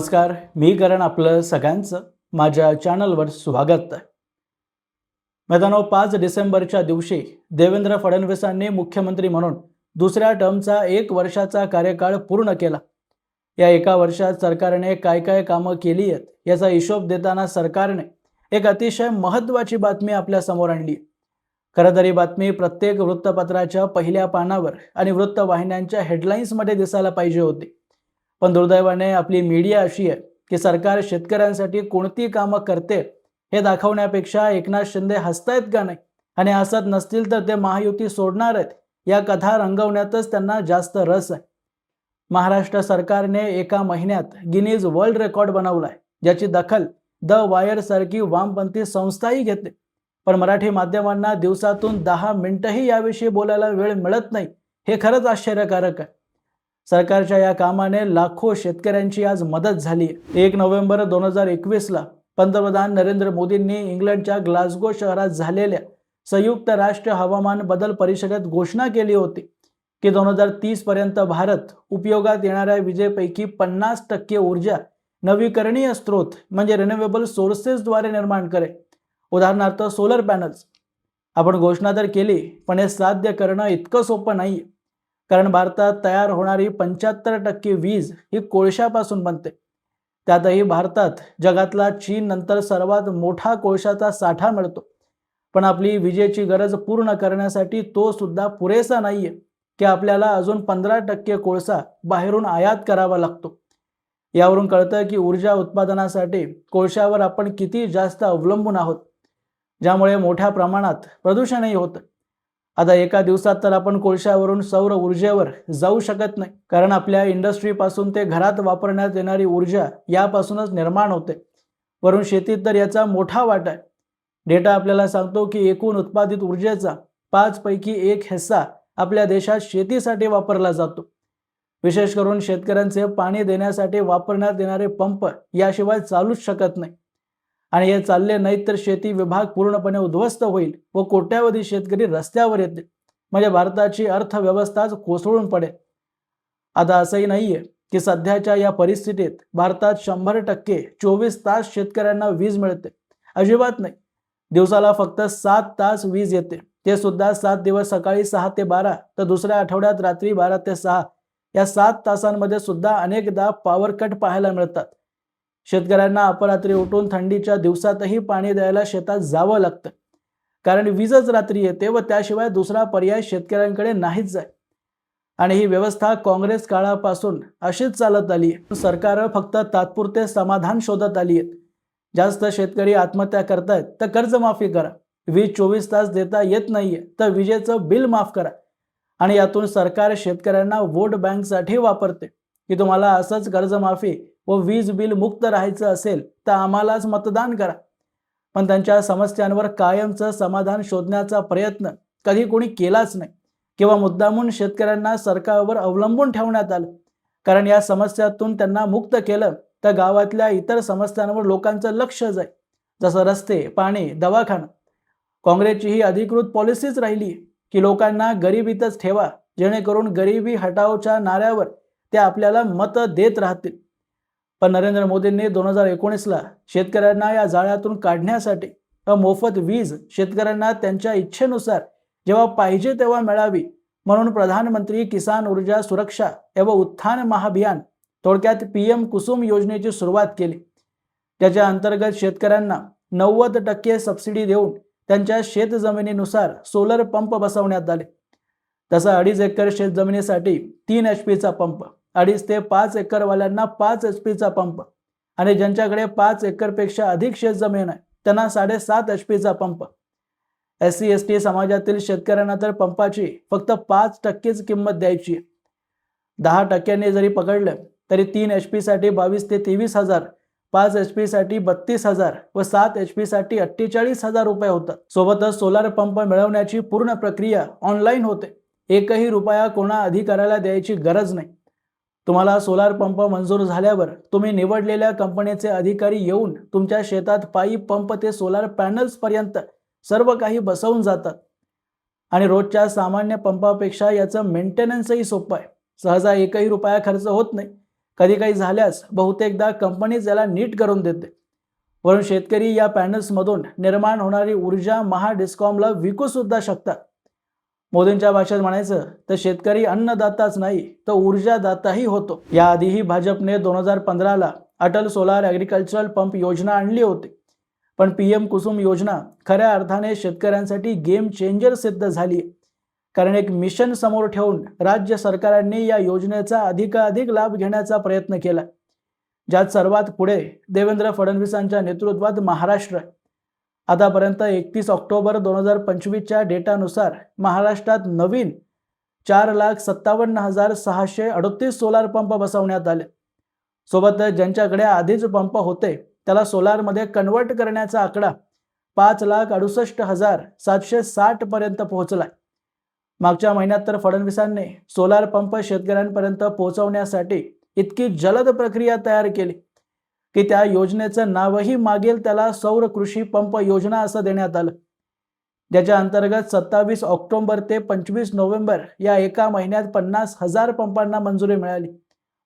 नमस्कार मी करण आपलं सगळ्यांचं माझ्या चॅनलवर स्वागत. आहे पाच डिसेंबरच्या दिवशी देवेंद्र फडणवीसांनी मुख्यमंत्री म्हणून दुसऱ्या टर्मचा एक वर्षाचा कार्यकाळ पूर्ण केला. या एका वर्षात सरकारने काय काय कामं केली आहेत याचा हिशोब देताना सरकारने एक अतिशय महत्त्वाची बातमी आपल्यासमोर आणली. खरं तर ही बातमी प्रत्येक वृत्तपत्राच्या पहिल्या पानावर आणि वृत्तवाहिन्यांच्या हेडलाईन्समध्ये दिसायला पाहिजे होती. पण दुर्दैवाने आपली मीडिया अशी आहे की सरकार शेतकऱ्यांसाठी कोणती कामं करते हे दाखवण्यापेक्षा एकनाथ शिंदे हसतायत का नाही? आणि हसत नसतील तर ते महायुती सोडणार आहेत. या कथा रंगवण्यातच त्यांना जास्त रस आहे. महाराष्ट्र सरकारने एका महिन्यात गिनीज वर्ल्ड रेकॉर्ड बनवलाय. ज्याची दखल द वायर सारखी वामपंथी संस्थाही घेते. पण मराठी माध्यमांना दिवसातून दहा मिनिटंही याविषयी बोलायला वेळ मिळत नाही. हे खरंच आश्चर्यकारक आहे. सरकारच्या या कामाने लाखो शेतकऱ्यांची आज मदत झाली. एक नोव्हेंबर दोन हजार एकवीसला पंतप्रधान नरेंद्र मोदींनी इंग्लंडच्या ग्लासगो शहरात झालेल्या संयुक्त राष्ट्र हवामान बदल परिषदेत घोषणा केली होती की दोन हजार तीस पर्यंत भारत उपयोगात येणाऱ्या विजेपैकी पन्नास टक्के ऊर्जा नवीकरणीय स्रोत म्हणजे रिन्युएबल सोर्सेसद्वारे निर्माण करेल. उदाहरणार्थ सोलर पॅनल्स आपण घोषणा तर केली पण हे साध्य करणं इतकं सोपं नाही कारण भारतात तयार होणारी पंच्याहत्तर टक्के वीज ही कोळशापासून बनते. त्यातही भारतात जगातला चीन नंतर सर्वात मोठा कोळशाचा साठा मिळतो. पण आपली विजेची गरज पूर्ण करण्यासाठी तो सुद्धा पुरेसा नाहीये की आपल्याला अजून पंधरा टक्के कोळसा बाहेरून आयात करावा लागतो. यावरून कळतं की ऊर्जा उत्पादनासाठी कोळशावर आपण किती जास्त अवलंबून आहोत ज्यामुळे मोठ्या प्रमाणात प्रदूषणही होतं. आता एका दिवसात तर आपण कोळशावरून सौर ऊर्जेवर जाऊ शकत नाही. कारण आपल्या इंडस्ट्रीपासून ते घरात वापरण्यात येणारी ऊर्जा यापासूनच निर्माण होते. वरून शेतीत तर याचा मोठा वाटा आहे. डेटा आपल्याला सांगतो की एकूण उत्पादित ऊर्जेचा पाच पैकी एक हिस्सा आपल्या देशात शेतीसाठी वापरला जातो. विशेष करून शेतकऱ्यांचे पाणी देण्यासाठी वापरण्यात येणारे पंप याशिवाय चालूच शकत नाही. आणि हे चालले नाहीत तर शेती विभाग पूर्णपणे उद्ध्वस्त होईल व कोट्यावधी शेतकरी रस्त्यावर येतील. म्हणजे भारताची अर्थव्यवस्थाच कोसळून पडेल. आता असंही नाहीये की सध्याच्या या परिस्थितीत भारतात शंभर टक्के चोवीस तास शेतकऱ्यांना वीज मिळते. अजिबात नाही. दिवसाला फक्त सात तास वीज येते. ते सुद्धा सात दिवस सकाळी सहा ते बारा तर दुसऱ्या आठवड्यात रात्री बारा ते सहा. या सात तासांमध्ये सुद्धा अनेकदा पॉवर कट पाहायला मिळतात. शेतकऱ्यांना अपरात्री उठून थंडीच्या दिवसातही पाणी द्यायला शेतात जावं लागतं. कारण वीजच रात्री येते व त्याशिवाय दुसरा पर्याय शेतकऱ्यांकडे नाहीच आहे आणि ही व्यवस्था काँग्रेस काळापासून अशीच चालत आली आहे. सरकार फक्त तात्पुरते समाधान शोधत आली आहेत. जास्त शेतकरी आत्महत्या करतायत तर कर्जमाफी करा. वीज चोवीस तास देता येत नाहीये तर विजेचं बिल माफ करा. आणि यातून सरकार शेतकऱ्यांना वोट बँकसाठी वापरते. की तुम्हाला असंच कर्जमाफी व वीज बिल मुक्त राहायचं असेल तर आम्हालाच मतदान करा. पण त्यांच्या समस्यांवर कायमचं समाधान शोधण्याचा प्रयत्न कधी कोणी केलाच नाही किंवा मुद्दामून शेतकऱ्यांना सरकारवर अवलंबून ठेवण्यात आलं. कारण या समस्यातून त्यांना मुक्त केलं तर गावातल्या इतर समस्यांवर लोकांचं लक्ष जाईल. जसं रस्ते पाणी दवाखाना. काँग्रेसची ही अधिकृत पॉलिसीच राहिली की लोकांना गरिबीतच ठेवा जेणेकरून गरिबी हटावच्या नाऱ्यावर ते आपल्याला मत देत राहतील. पण नरेंद्र मोदींनी दोन हजार एकोणीसला शेतकऱ्यांना या जाळ्यातून काढण्यासाठी मोफत वीज शेतकऱ्यांना त्यांच्या इच्छेनुसार जेव्हा पाहिजे तेव्हा मिळावी म्हणून प्रधानमंत्री किसान ऊर्जा सुरक्षा एवं उत्थान महाभियान थोडक्यात पी एम कुसुम योजनेची सुरुवात केली. त्याच्या अंतर्गत शेतकऱ्यांना नव्वद टक्के सबसिडी देऊन त्यांच्या शेतजमिनीनुसार सोलर पंप बसवण्यात आले. तसा अडीच एकर शेतजमिनीसाठी तीन एच पीचा पंप अडीच ते पाच एकरवाल्यांना पाच एच पीचा पंप. आणि ज्यांच्याकडे पाच एकरपेक्षा अधिक शेतजमीन आहे त्यांना साडेसात एच पीचा pump. S C S T समाजातील शेतकऱ्यांना तर पंपाची फक्त पाच टक्केच किंमत द्यायची दहा टक्क्यांनी जरी पकडलं तरी तीन एच पीसाठी बावीस ते तेवीस हजार पाच एच पीसाठी बत्तीस हजार व सात एच पीसाठी अठ्ठेचाळीस हजार रुपये होतात. सोबतच सोलार पंप मिळवण्याची पूर्ण प्रक्रिया ऑनलाईन होते. एकही रुपया कोणा अधिकाऱ्याला द्यायची गरज नाही. तुम्हाला सोलार पंप मंजूर झाल्यावर तुम्ही निवडलेल्या कंपनीचे अधिकारी येऊन तुमच्या शेतात पाईप पंप ते सोलार पॅनल्स पर्यंत सर्व काही बसवून जातात आणि रोजच्या सामान्य पंपापेक्षा याचं मेंटेनन्सही सोपं आहे. सहजा एकही रुपया खर्च होत नाही. कधी काही झाल्यास बहुतेकदा कंपनीच याला नीट करून देते. वरून शेतकरी या पॅनल्समधून निर्माण होणारी ऊर्जा महाडिस्कॉमला विकू सुद्धा शकतात. मोदींच्या भाषेत म्हणायचं तर शेतकरी अन्नदाताच नाही तर ऊर्जादाताही होतो. याआधीही भाजपने दोन हजार पंधराला अटल सोलार ॲग्रिकल्चरल पंप योजना आणली होती. पण पी एम कुसुम योजना खऱ्या अर्थाने शेतकऱ्यांसाठी गेम चेंजर सिद्ध झाली. कारण एक मिशन समोर ठेवून राज्य सरकारांनी या योजनेचा अधिकाधिक लाभ घेण्याचा प्रयत्न केला. ज्यात सर्वात पुढे देवेंद्र फडणवीसांच्या नेतृत्वात महाराष्ट्र आहे आतापर्यंत एकतीस ऑक्टोबर दोन हजार पंचवीसच्या डेटानुसार महाराष्ट्रात नवीन चार लाख सत्तावन्न हजार सहाशे अडतीस सोलार पंप बसवण्यात आले. सोबतच ज्यांच्याकडे आधीच पंप होते त्याला सोलारमध्ये कन्वर्ट करण्याचा आकडा पाच लाख अडुसष्ट हजार सातशे साठ पर्यंत पोहोचलाय. मागच्या महिन्यात तर फडणवीसांनी सोलार पंप शेतकऱ्यांपर्यंत पोहोचवण्यासाठी इतकी जलद प्रक्रिया तयार केली. की त्या योजनेचं नावही मागेल त्याला सौर कृषी पंप योजना असं देण्यात आलं. ज्याच्या अंतर्गत सत्तावीस ऑक्टोबर ते पंचवीस नोव्हेंबर या एका महिन्यात पन्नास हजार पंपांना मंजुरी मिळाली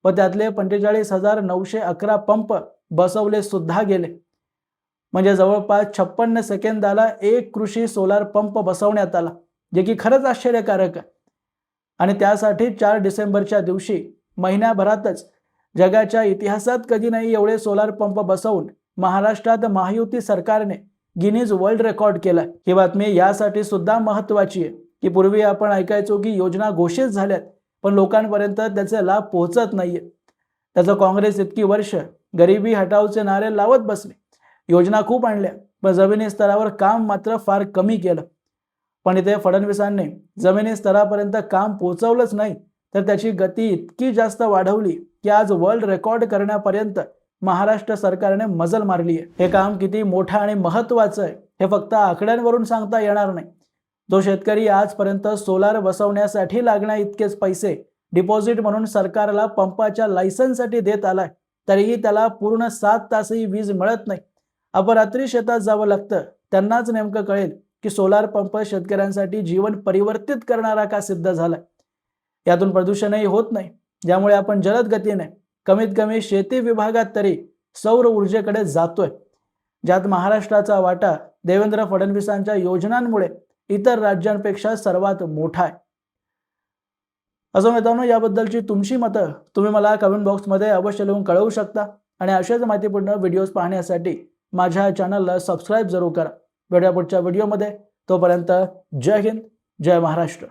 व त्यातले पंचेचाळीस हजार नऊशे अकरा पंप बसवले सुद्धा गेले. म्हणजे जवळपास छप्पन्न सेकंदाला एक कृषी सोलार पंप बसवण्यात आला जे की खरंच आश्चर्यकारक आहे. आणि त्यासाठी चार डिसेंबरच्या दिवशी महिन्याभरातच जगाच्या इतिहासात कधी नाही एवढे सोलार पंप बसवून महाराष्ट्रात महायुती सरकारने गिनीज वर्ल्ड रेकॉर्ड केला ही बातमी यासाठी सुद्धा महत्वाची आहे की पूर्वी आपण ऐकायचो की योजना घोषित झाल्यात पण लोकांपर्यंत त्याचे लाभ पोहोचत नाहीये. त्याचं काँग्रेस इतकी वर्ष गरिबी हटावचे नारे लावत बसले. योजना खूप आणल्या पण जमिनी स्तरावर काम मात्र फार कमी केलं. पण इथे फडणवीसांनी जमिनी स्तरापर्यंत काम पोहोचवलंच नाही तर त्याची गती इतकी जास्त वाढवली की आज वर्ल्ड रेकॉर्ड करण्यापर्यंत महाराष्ट्र सरकारने मजल मारली आहे. हे काम किती मोठं आणि महत्वाचं आहे हे फक्त आकड्यांवरून सांगता येणार नाही. जो शेतकरी आजपर्यंत सोलार बसवण्यासाठी लागण्या इतकेच पैसे डिपॉझिट म्हणून सरकारला पंपाच्या लायसन्ससाठी देत आलाय तरीही त्याला पूर्ण सात तासही वीज मिळत नाही. अपरात्री शेतात जावं लागतं त्यांनाच नेमकं कळेल की सोलार पंप शेतकऱ्यांसाठी जीवन परिवर्तित करणारा का सिद्ध झालाय. यातून प्रदूषणही होत नाही. ज्यामुळे आपण जलद गतीने कमीत कमी शेती विभागात तरी सौर ऊर्जेकडे जातोय. ज्यात महाराष्ट्राचा वाटा देवेंद्र फडणवीसांच्या योजनांमुळे इतर राज्यांपेक्षा सर्वात मोठा आहे. असं मित्रांनो याबद्दलची तुमची मतं तुम्ही मला कमेंट बॉक्समध्ये अवश्य लिहून कळवू शकता. आणि अशाच माहितीपूर्ण व्हिडिओज पाहण्यासाठी माझ्या चॅनलला सबस्क्राईब जरूर करा. भेटूया पुढच्या व्हिडिओमध्ये तोपर्यंत जय हिंद जय महाराष्ट्र.